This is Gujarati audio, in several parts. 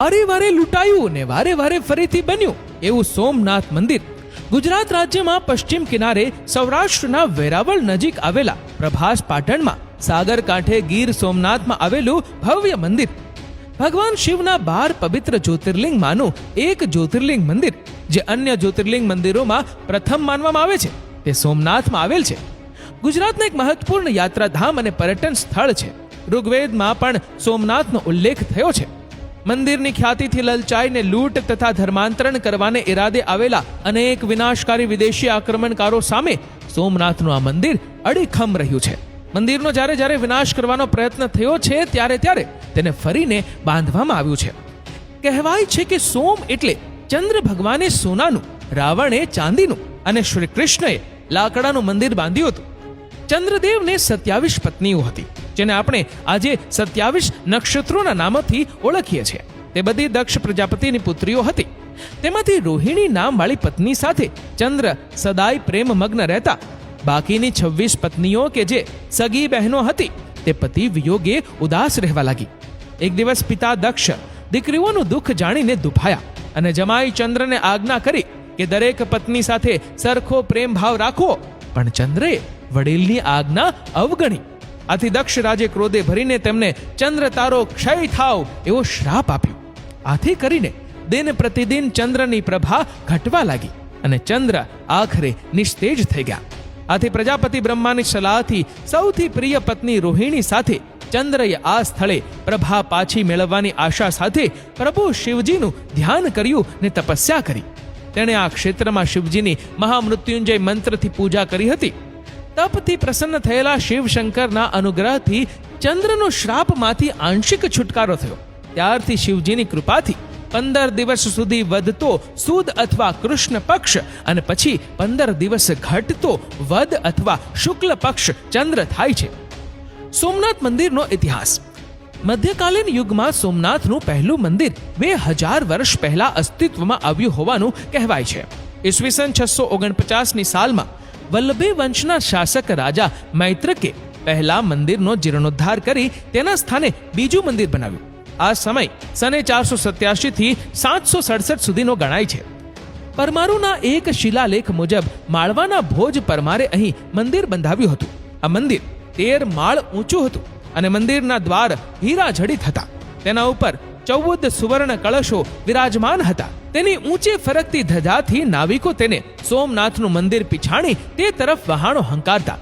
અરે વારે લૂંટાયું ને વારે વારે ફરીથી બન્યું. એવું સોમનાથ મંદિર. ગુજરાત રાજ્યમાં પશ્ચિમ કિનારે સૌરાષ્ટ્રના વેરાવળ નજીક આવેલા પ્રભાસ પાટણમાં સાગર કાંઠે ગીર સોમનાથમાં આવેલું ભવ્ય મંદિર. ભગવાન શિવના બાર પવિત્ર જ્યોતિર્લિંગમાંનું એક જ્યોતિર્લિંગ મંદિર, જે અન્ય જ્યોતિર્લિંગ મંદિરોમાં પ્રથમ માનવામાં આવે છે. તે સોમનાથમાં આવેલ છે. ગુજરાતનું એક મહત્વપૂર્ણ યાત્રાધામ અને પર્યટન સ્થળ છે. ઋગ્વેદમાં પણ સોમનાથનો ઉલ્લેખ થયો છે. મંદિરની ખ્યાતિથી લલચાઈને લૂંટ તથા ધર્માંતરણ કરવાને ઈરાદે આવેલા અનેક વિનાશકારી વિદેશી આક્રમણકારો સામે સોમનાથનું આ મંદિર અડીખમ રહ્યું છે. મંદિરનો જ્યારે જ્યારે વિનાશ કરવાનો પ્રયત્ન થયો છે, ત્યારે ત્યારે તેને ફરીને બાંધવામાં આવ્યું છે. કહેવાય છે કે સોમ એટલે ચંદ્ર ભગવાને સોનાનું, રાવણે ચાંદીનું અને શ્રી કૃષ્ણએ લાકડાનું મંદિર બાંધ્યું હતું. ચંદ્રદેવને સત્યાવીસ પત્નીઓ હતી, જેને આપણે આજે સત્યાવીસ નક્ષત્રોના નામથી ઓળખીએ છીએ. તે બધી દક્ષ પ્રજાપતિની પુત્રીઓ હતી. તેમાંથી રોહિણી નામવાળી પત્ની સાથે ચંદ્ર સદાય પ્રેમમગ્ન રહેતા. બાકીની છવ્વીસ પત્નીઓ કે જે સગી બહેનો હતી, તે પતિ વિયોગે ઉદાસ રહેવા લાગી. એક દિવસ પિતા દક્ષ દીકરીઓનું દુઃખ જાણીને દુભાયા અને જમાઈ ચંદ્રને આજ્ઞા કરી કે દરેક પત્ની સાથે સરખો પ્રેમ ભાવ રાખવો, પણ ચંદ્રે વડીલની આજ્ઞા અવગણી. આથી દક્ષ રાજે ક્રોધે ભરીને તેમને ચંદ્ર તારો ક્ષય થાવ એવો શ્રાપ આપ્યો. આથી કરીને દિન પ્રતિદિન ચંદ્રની પ્રભા ઘટવા લાગી અને ચંદ્ર આખરે નિસ્તેજ થઈ ગયા. આથી પ્રજાપતિ બ્રહ્માની સલાહથી સૌથી પ્રિય પત્ની રોહિણી સાથે ચંદ્રએ આ સ્થળે પ્રભા પાછી મેળવવાની આશા સાથે પ્રભુ શિવજીનું ધ્યાન કર્યું ને તપસ્યા કરી. તેણે આ ક્ષેત્રમાં શિવજીની મહામૃત્યુંજય મંત્રથી પૂજા કરી હતી. તપથી પ્રસન્ન થયેલા શિવશંકરના અનુગ્રહથી ચંદ્રનો શ્રાપમાંથી આંશિક છુટકારો થયો. ત્યારથી શિવજીની કૃપાથી પંદર દિવસ સુધી વધતો સુદ અથવા કૃષ્ણ પક્ષ અને પછી પંદર દિવસ ઘટતો વદ અથવા શુક્લ પક્ષ ચંદ્ર થાય છે. સોમનાથ મંદિરનો ઇતિહાસ. મધ્યકાલીન યુગમાં સોમનાથનું પહેલું મંદિર બે હજાર વર્ષ પહેલા અસ્તિત્વમાં આવ્યું હોવાનું કહેવાય છે. ઈસવીસન છસો ઓગણપચાસની સાલમાં વલ્લભી વંશના શાસક રાજા મૈત્રકે પહેલા મંદિરનો જીર્ણોદ્ધાર કરી તેના સ્થાને બીજું મંદિર બનાવ્યું. આ સમય સને ચારસો સત્યાસી થી સાતસો સડસઠ સુધીનો ગણાય છે. પરમારુના એક શિલાલેખ મુજબ માળવાના ભોજ પરમારે અહીં મંદિર બંધાવ્યું હતું. આ મંદિર તેર માળ ઊંચું હતું અને મંદિરના દ્વાર હીરા જડિત હતા તેના ઉપર ચૌદ સુવર્ણ કળશો વિરાજમાન હતા. તેની ઊંચે ફરકતી ધજાથી નાવિકો તેને સોમનાથનું મંદિર પીછાણી તે તરફ વહાણો હંકારતા.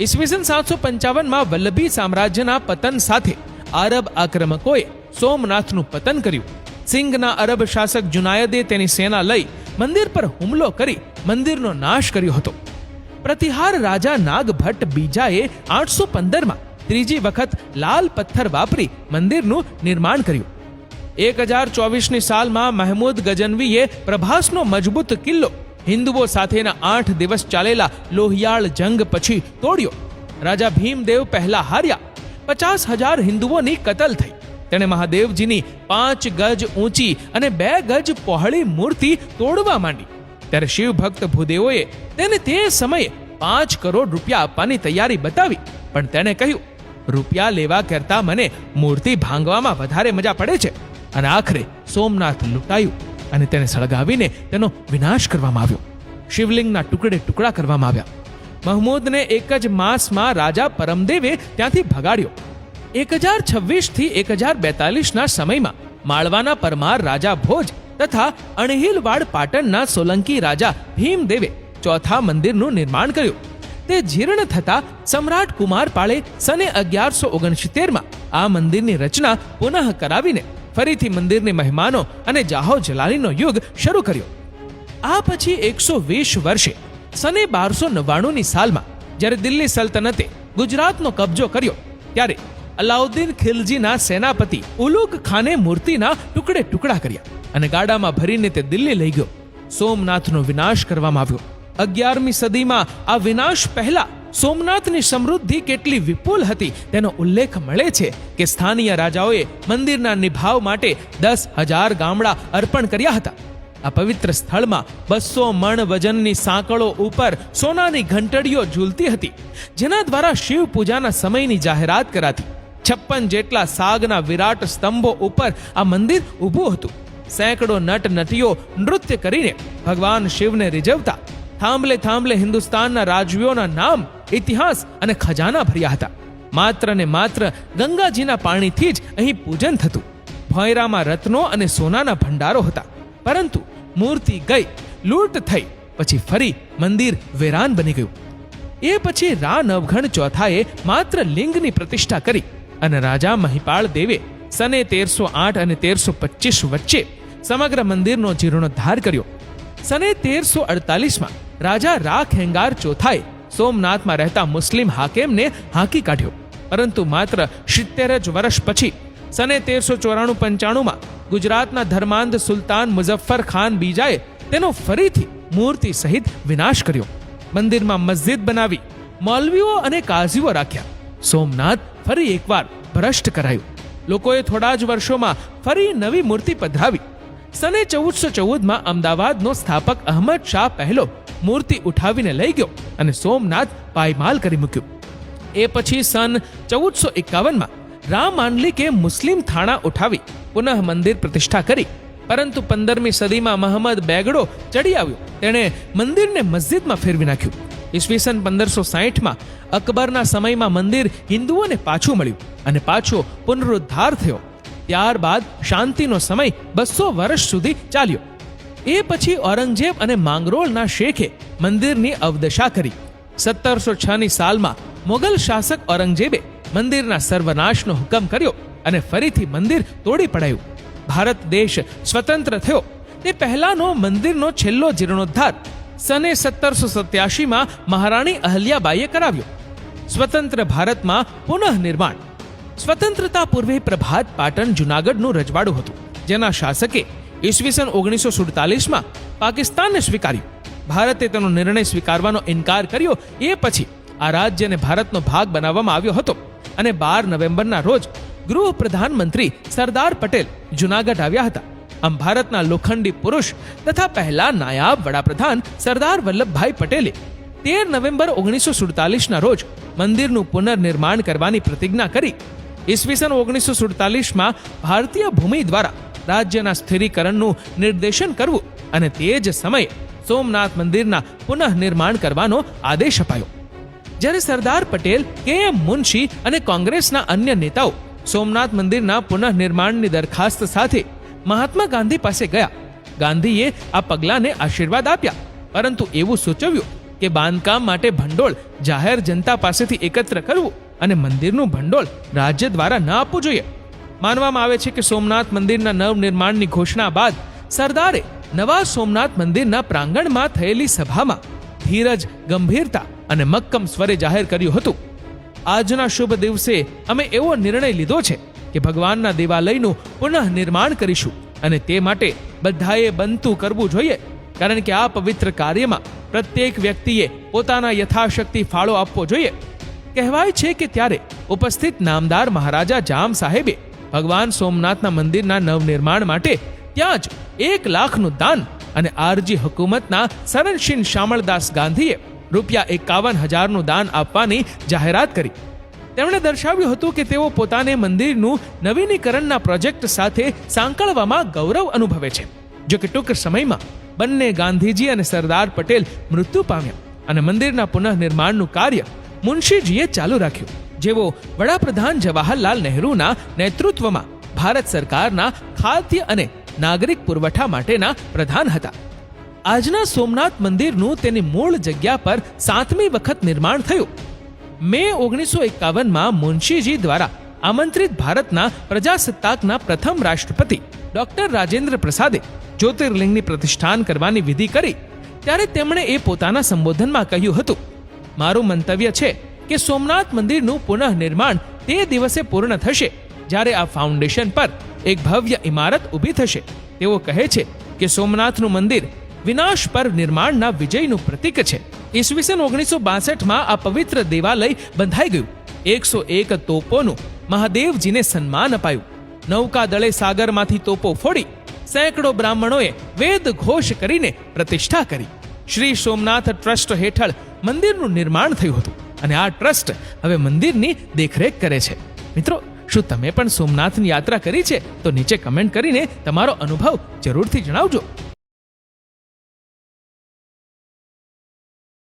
ઈસવીસન સાતસો પંચાવનમાં વલ્લભી સામ્રાજ્યના પતન સાથે આરબ આક્રમકોએ સોમનાથનું પતન કર્યું. સિંઘના અરબ શાસક જુનાયદે તેની સેના લઈ મંદિર પર હુમલો કરી મંદિરનો નાશ કર્યો હતો. પ્રતિહાર રાજા નાગભટ્ટ બીજાએ આઠસો પંદરમાં ત્રીજી વખત લાલ પથ્થર વાપરી મંદિરનું નિર્માણ કર્યું. એક હજાર ચોવીસની સાલમાં મહેમૂદ ગજનવીએ પ્રભાસનો મજબૂત કિલ્લો હિન્દુઓ સાથેના આઠ દિવસ ચાલેલા લોહિયાળ જંગ પછી તોડ્યો. રાજા ભીમદેવ પહેલા હાર્યા. પચાસ હજાર હિન્દુઓની કતલ થઈ. તેણે મહાદેવજીની પાંચ ગજ ઊંચી અને બે ગજ પહોળી મૂર્તિ તોડવા માંડી. ત્યારે શિવ ભક્ત ભૂદેવોએ તેને તે સમયે પાંચ કરોડ રૂપિયા આપવાની તૈયારી બતાવી. પણ તેણે કહ્યું, રૂપિયા લેવા કરતા મને મૂર્તિ ભાંગવામાં વધારે મજા પડે છે. અને આખરે સોમનાથ લૂંટાયું અને તેને સળગાવીને તેનો વિનાશ કરવામાં આવ્યો. શિવલિંગના ટુકડે ટુકડા કરવામાં આવ્યા. મહમૂદને એક જ માસમાં રાજા પરમદેવે ત્યાંથી ભગાડ્યો. એક હજાર છવ્વીસથી એક હજાર બેતાલીસના સમયમાં માળવાના પરમાર રાજા ભોજ તથા અણહિલવાડ પાટણના સોલંકી રાજા ભીમદેવે ચોથા મંદિરનું નિર્માણ કર્યું. તે જીર્ણ થતા સમ્રાટ કુમારપાળે સને અગિયારસો ઓગણસિત્તેરમાં આ મંદિરની રચના પુનઃ કરાવીને ફરીથી મંદિરની મહેમાનો અને જાહો જલાલીનો યુગ શરૂ કર્યો. આ પછી એકસો વીસ વર્ષે, સને બારસો નવ્વાણુંની સાલમાં, જ્યારે દિલ્હી સલ્તનતે ગુજરાતનો કબજો કર્યો, ત્યારે અલાઉદ્દીન ખિલજીના સેનાપતિ ઉલુગ ખાને મૂર્તિના ટુકડે ટુકડા કર્યા અને ગાડામાં ભરીને તે દિલ્હી લઈ ગયો. સોમનાથનો વિનાશ કરવામાં આવ્યો. અગિયારમી સદીમાં આ વિનાશ પહેલા સોમનાથની સમૃદ્ધિ કેટલી વિપુલ હતી તેનો ઉલ્લેખ મળે છે કે સ્થાનીય રાજાઓએ મંદિરના નિભાવ માટે દસ હજાર ગામડા અર્પણ કર્યા હતા. આ પવિત્ર સ્થળમાં બસો મણ વજનની સાંકળો ઉપર સોનાની ઘંટડીઓ ઝૂલતી હતી, જેના દ્વારા શિવ પૂજાના સમયની જાહેરાત કરાતી. છપ્પન જેટલા સાગના વિરાટ સ્તંભો ઉપર આ મંદિર ઊભું હતું. સેંકડો નટ નટીઓ નૃત્ય કરીને ભગવાન શિવને રીઝવતા. થાંભલે થાંભલે હિન્દુસ્તાનના રાજવીઓના નામ ઇતિહાસ અને ખજાના ભર્યા હતા. માત્ર ને માત્ર ગંગાજીના પાણીથી જ અહીં પૂજન થતું. ભોયરામાં રત્નો અને સોનાના ભંડારો હતા. પરંતુ મૂર્તિ ગઈ, લૂંટ થઈ, પછી ફરી મંદિર વેરાન બની ગયું. એ પછી રા નવઘણ ચોથાએ માત્ર લિંગની પ્રતિષ્ઠા કરી અને રાજા મહિપાળ દેવે સને તેરસો આઠ અને તેરસો પચીસ વચ્ચે સમગ્ર મંદિરનો જીર્ણોદ્ધાર કર્યો. સને તેરસો અડતાલીસમાં રાજા રા ખેંગાર ચોથાએ સોમનાથમાં રહેતા મુસ્લિમ હાકેમને હાંકી કાઢ્યો. પરંતુ માત્ર સિત્તેર જ વર્ષ પછી, સને તેરસો ચોરાણું પંચાણુંમાં ગુજરાતના ધર્માંધ સુલતાન મુઝફ્ફર ખાન બીજાએ તેનો ફરીથી મૂર્તિ સહિત વિનાશ કર્યો. મંદિરમાં મસ્જિદ બનાવી, મૌલવીઓ અને કાઝીઓ રાખ્યા. સોમનાથ ફરી એકવાર ભ્રષ્ટ કરાયું. લોકોએ થોડા જ વર્ષોમાં ફરી નવી મૂર્તિ પધરાવી. સને ચૌદસો ચૌદમાં અમદાવાદનો સ્થાપક અહમદ શાહ પહેલો મૂર્તિ ઉઠાવીને લઈ ગયો અને સોમનાથ પાયમાલ કરી મૂક્યું. એ પછી સન ચૌદસો એકાવનમાં રામ માંડલિકે મુસ્લિમ થાણા ઉઠાવી પુનઃ મંદિર પ્રતિષ્ઠા કરી. પરંતુ પંદરમી સદીમાં મહંમદ બેગડો ચડી આવ્યો. તેણે મંદિરને મસ્જિદમાં ફેરવી નાખ્યું. ઈસવીસન પંદરસો સાહીઠમાં અકબરના સમયમાં મંદિર હિન્દુઓને પાછું મળ્યું અને પાછો પુનરુદ્ધાર થયો. ત્યારબાદ શાંતિનો સમય બસો વર્ષ સુધી ચાલ્યો. એ પછી ઔરંગઝેબ અને માંગરોળના શેખે મંદિરની અવદશા કરી. સત્તરસો છ ની સાલમાં મોગલ શાસક ઔરંગઝેબે મંદિરના સર્વનાશનો હુકમ કર્યો અને ફરીથી મંદિર તોડી પડાયું. ભારત દેશ સ્વતંત્ર થયો. તે પહેલાનો મંદિરનો છેલ્લો જીર્ણોદ્ધાર સને સત્તરસો સત્યાસીમાં મહારાણી અહલ્યાબાઈએ કરાવ્યો. સ્વતંત્ર ભારતમાં પુનઃ નિર્માણ. સ્વતંત્રતા પૂર્વે પ્રભાત પાટણ જુનાગઢનું રજવાડું હતું. જેના શાસકે ઈસવીસન ઓગણીસો સુડતાલીસમાં પાકિસ્તાનને સ્વીકાર્યું. ભારતે તેનો નિર્ણય સ્વીકારવાનો ઇનકાર કર્યો એ પછી આ રાજ્યને ભારતનો ભાગ બનાવવામાં આવ્યો હતો. અને બાર નવેમ્બરના રોજ ગૃહ પ્રધાનમંત્રી સરદાર પટેલ જુનાગઢ આવ્યા હતા. આમ ભારતના લોખંડી પુરુષ તથા પહેલા નાયાબ વડાપ્રધાન સરદાર વલ્લભભાઈ પટેલે તેર નવેમ્બર ઓગણીસો સુડતાલીસના રોજ મંદિરનું પુનર્નિર્માણ કરવાની પ્રતિજ્ઞા કરી ઈસવીસન ઓગણીસો સુડતાલીસમાં ભારતીય ભૂમિ દ્વારા રાજ્યના સ્થિરીકરણનું નિર્દેશન કરવું અને તે જ સમયે સોમનાથ મંદિરના પુનઃનિર્માણ કરવાનો આદેશ અપાયો. જ્યારે સરદાર પટેલ, કે એમ મુનશી અને કોંગ્રેસના અન્ય નેતાઓ સોમનાથ મંદિરના પુનઃનિર્માણની દરખાસ્ત સાથે મહાત્મા ગાંધી પાસે ગયા. ગાંધીએ આ પગલાંને આશીર્વાદ આપ્યા. પરંતુ એવું સૂચવ્યું કે બાંધકામ માટે ભંડોળ જાહેર જનતા પાસેથી એકત્ર કરવું અને મંદિરનું ભંડોળ રાજ્ય દ્વારા ન આપવું જોઈએ. માનવામાં આવે છે કે સોમનાથ મંદિરના નવનિર્માણની ઘોષણા બાદ સરદારે નવા સોમનાથ મંદિરના પ્રાંગણમાં થયેલી સભામાં ધીરજ, ગંભીરતા અને મક્કમ સ્વરે જાહેર કર્યું હતું. આજના શુભ દિવસે અમે એવો નિર્ણય લીધો છે કે ભગવાનના દેવાલયનું પુનઃ નિર્માણ કરીશું અને તે માટે બધાએ બનતું કરવું જોઈએ, કારણ કે આ પવિત્ર કાર્યમાં પ્રત્યેક વ્યક્તિએ પોતાના યથાશક્તિ ફાળો આપવો જોઈએ. કહેવાય છે કે ત્યારે ઉપસ્થિત નામદાર મહારાજા જામ સાહેબે ભગવાન સોમનાથના મંદિરના નવનિર્માણ માટે ત્યાં જ એક લાખનું દાન અને આરજી હુકુમતના સરણશીન શામળદાસ ગાંધીએ રૂપિયા એકાવન હજારનું દાન આપવાની જાહેરાત કરી. તેમણે દર્શાવ્યું હતું કે તેઓ પોતાને મંદિરનું નવીનીકરણના પ્રોજેક્ટ સાથે સાંકળવામાં ગૌરવ અનુભવે છે, જો કે ટૂંક સમયમાં બંને ગાંધીજી અને સરદાર પટેલ મૃત્યુ પામ્યા અને મંદિરના પુનઃનિર્માણનું કાર્ય મુનશીજીએ ચાલુ રાખ્યું. જેઓ વડાપ્રધાન જવાહરલાલ નહેરુના નેતૃત્વમાં ભારત સરકારના ખાદ્ય અને નાગરિક પુરવઠા માટેના પ્રધાન હતા. આજના સોમનાથ મંદિરનું તેની મૂળ જગ્યા પર સાતમી વખત નિર્માણ થયું. મે ઓગણીસો એકાવનમાં મુનશીજી દ્વારા આમંત્રિત ભારતના પ્રજાસત્તાકના પ્રથમ રાષ્ટ્રપતિ ડોક્ટર રાજેન્દ્ર પ્રસાદે જ્યોતિર્લિંગની પ્રતિષ્ઠાન કરવાની વિધિ કરી, ત્યારે તેમણે એ પોતાના સંબોધનમાં કહ્યું હતું, મારું મંતવ્ય છે કે સોમનાથ મંદિરનું પુનઃનિર્માણ તે દિવસે પૂર્ણ થશે, જ્યારે આ ફાઉન્ડેશન પર એક ભવ્ય ઇમારત ઊભી થશે. તેઓ કહે છે કે સોમનાથનું મંદિર વિનાશ પર નિર્માણના વિજયનું પ્રતીક છે. ઈસવીસન ઓગણીસો બાસઠમાં આ પવિત્ર દેવાલય બંધાઈ ગયું. એકસો એક તોપોનું મહાદેવજીને સન્માન અપાયું. નૌકા દળે સાગરમાંથી તોપો ફોડી સેંકડો બ્રાહ્મણોએ વેદ ઘોષ કરીને પ્રતિષ્ઠા કરી. શ્રી સોમનાથ ટ્રસ્ટ હેઠળ મંદિરનું નિર્માણ થયું હતું. અને આ ટ્રસ્ટ હવે મંદિરની દેખરેખ કરે છે. મિત્રો, શું તમે પણ સોમનાથની યાત્રા કરી છે? તો નીચે કમેન્ટ કરીને તમારો અનુભવ જરૂરથી જણાવજો.